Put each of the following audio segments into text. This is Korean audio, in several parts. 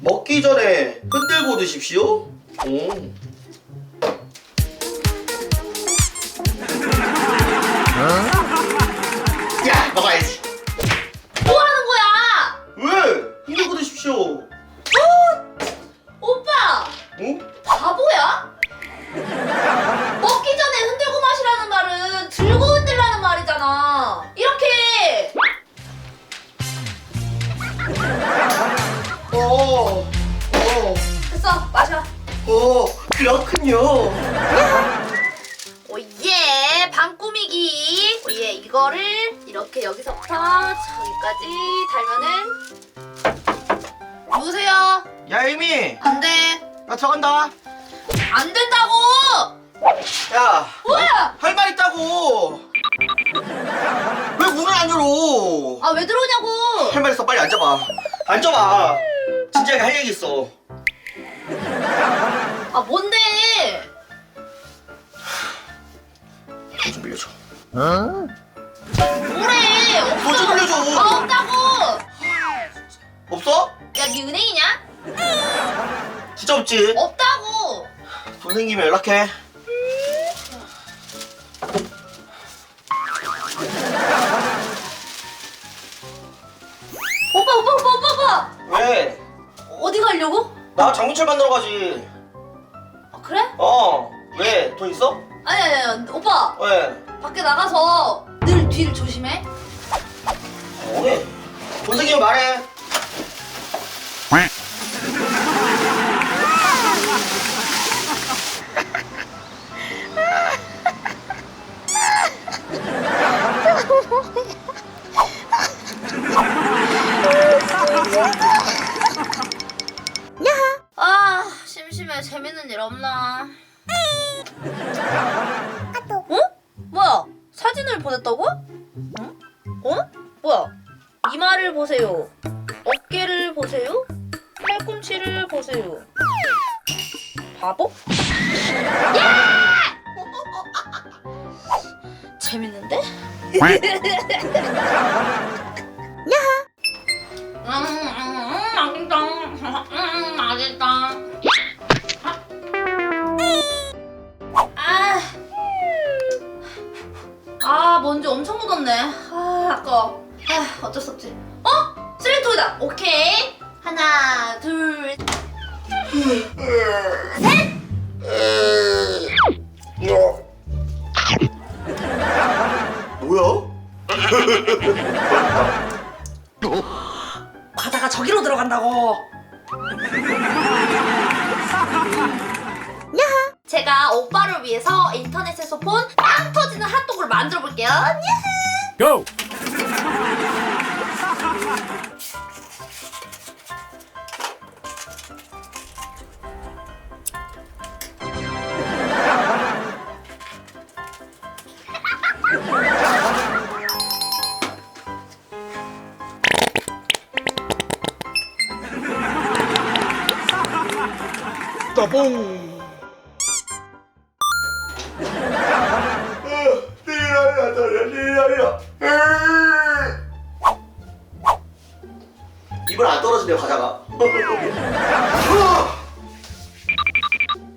먹기 전에 흔들고 드십시오. 오. 달면은 누우세요. 야, 이미. 안 돼 나 들어간다. 안 된다고. 야, 뭐야? 할말 있다고. 왜 문을 안 열어? 아 왜 들어오냐고. 할 말 있어. 빨리 앉아봐. 앉아봐. 진지하게 할 얘기 있어. 아 뭔데? 돈 좀 빌려줘. 뭐 네 은행이냐? 진짜 없지. 없다고. 돈 생기면 연락해. 오빠, 오빠, 오빠, 오빠, 오빠. 왜? 어디 가려고? 나 장문철 만나러 가지. 아, 그래? 어. 왜? 돈 있어? 아니, 아니, 아니, 오빠. 왜? 밖에 나가서 늘 뒤를 조심해. 뭐해? 돈 생기면 말해. 아, 심심해. 재밌는 일 없나? 어? 뭐야? 사진을 보냈다고? 응? 어? 뭐야? 이마를 보세요. はい。やは。うん。 과자가 저기로 들어간다고. 제가 오빠를 위해서 인터넷에서 본 빵 터지는 핫도그를 만들어 볼게요. Go! 리라야. 입을 안 떨어지네 과자가.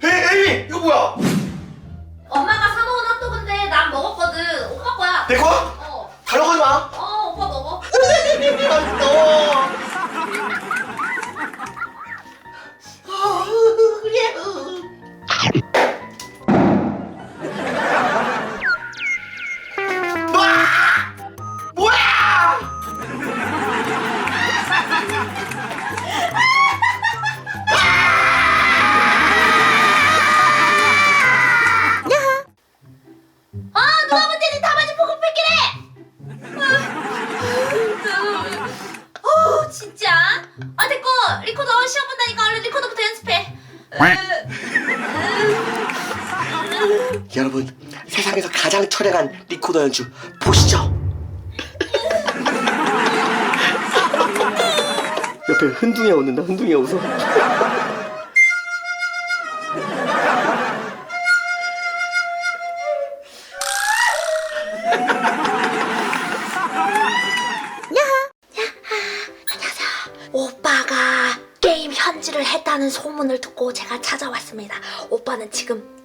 에이 에이 이거 뭐야? 엄마가 사놓은 핫도그인데 난 먹었거든. 오빠 거야. 내 거야? 여러분 세상에서 가장 철량한 리코더 연주 보시죠. 옆에 흔둥이가 웃는다. 흔둥이가 웃어. 소문을 듣고 제가 찾아왔습니다. 오빠는 지금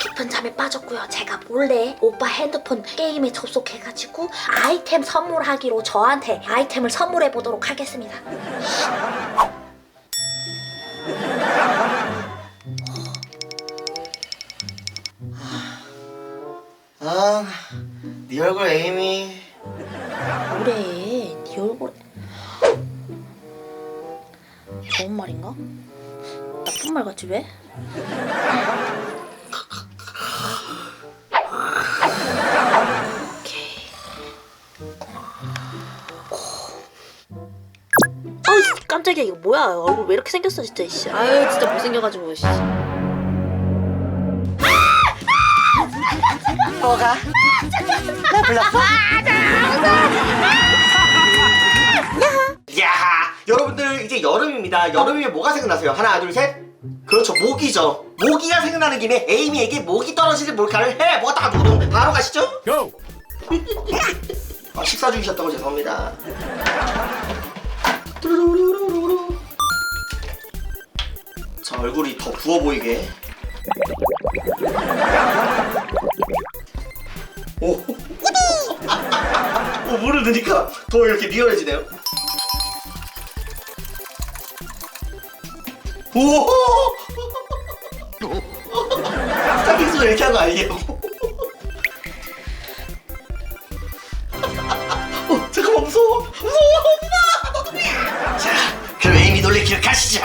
깊은 잠에 빠졌고요. 제가 몰래 오빠 핸드폰 게임에 접속해가지고 아이템 선물하기로 저한테 아이템을 선물해 보도록 하겠습니다. 아, 네 얼굴 에이미. 오케이. 아우 깜짝이야 이거 뭐야 얼굴 왜 이렇게 생겼어 진짜 이씨 아유 진짜 못생겨가지고 씨. 뭐가? 나 불렀어? 야, 여러분들 이제 여름입니다. 여름이면 뭐가 생각나세요? 하나, 둘, 셋. 그렇죠, 모기죠. 모기가 생각나는 김에 에이미에게 모기 떨어지는 몰카를 해 보다 두둥 바로 가시죠. Go! 아, 식사 중이셨다고 죄송합니다. 뚜루루루루루. 자, 얼굴이 더 부어 보이게. 오. 오, 물을 넣으니까 더 이렇게 리얼해지네요. 오! 스타킹스 이렇게 한 거 아니에요? 어, 잠깐만 무서워 무서워 엄마 자 그럼 에이미 놀래키를 가시죠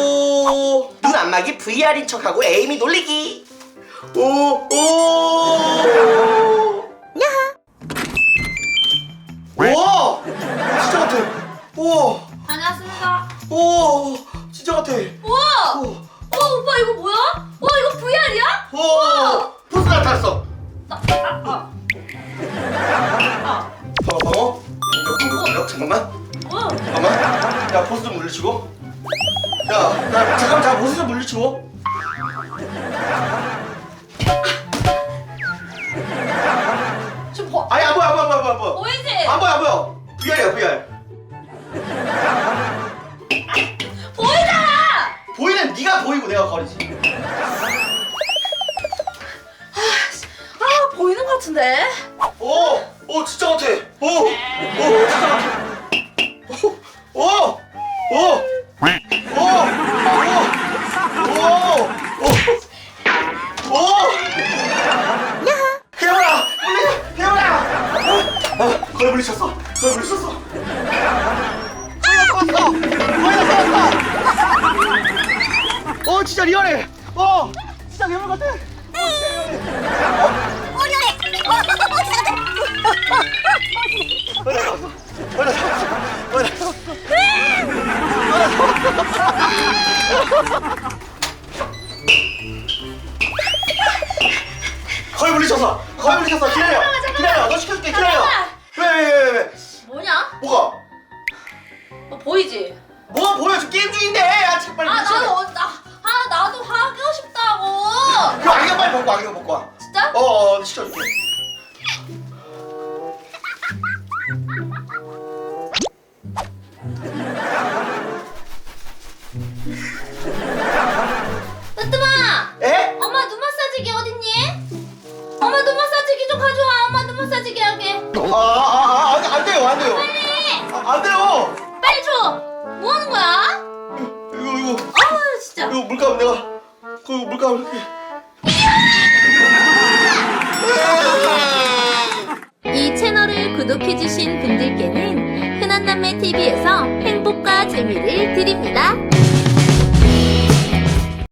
오오오오 눈 안마기 VR인 척하고 에이미 놀리기! 오오! 오 진짜 같아! 오 다녔습니다. 오 진짜 같아! 우와. 오, 어, 오빠 이거 뭐야? 와, 이거 VR이야? 오 포스 나타났어 나, 방어 방어. 공격 공격 공격 잠깐만. 어. 잠깐만. 야 보스 좀 물리치고. 야, 야 잠깐만 잠깐 보스 좀 물리치고. 좀 보, 아니 안 보여 안 보여 안 보여 안 보여. 보이지? 안 보여 안 보여. VR이야 VR. 보이잖아. 보이는 네가 보이고 내가 거리지 보이는 것 같은데. 오, 오 진짜 같아 오, 오 진짜 같아 오, 오, 오, 오, 오, 오, 오, 오. 해보라, 물리, 해보라. 아, 거의 물리쳤어, 거의 물리쳤어. 어, 진짜 리얼해. 어, 진짜 괴물 같아. 거의 다 쏘았어, 거의 다 쏘았어, 거의 다 쏘았어. 거의 물리쳤어, 거의 물리쳤어. 기다려, 기다려. 너 시켜줄게, 기다려. 왜, 왜, 왜, 왜, 왜? 뭐냐? 뭐가? 어, 보이지? 뭐가 보여? 지금 게임 중인데. 아, 지금 빨리. 아. 나도, 어, 나, 아, 나도 하고 싶다고. 그 안경 빨리 벗고 안경 벗고 와. 진짜? 어, 어 시켜줄게. 하게. 아, 아, 아, 안, 안 돼요, 안 돼요. 빨리! 아, 안 돼요. 빨리 줘! 뭐 하는 거야? 이거, 이거, 아우, 진짜. 이거 물감 내가, 그 물감 이렇게. 이 채널을 구독해주신 분들께는 흔한남매TV에서 행복과 재미를 드립니다.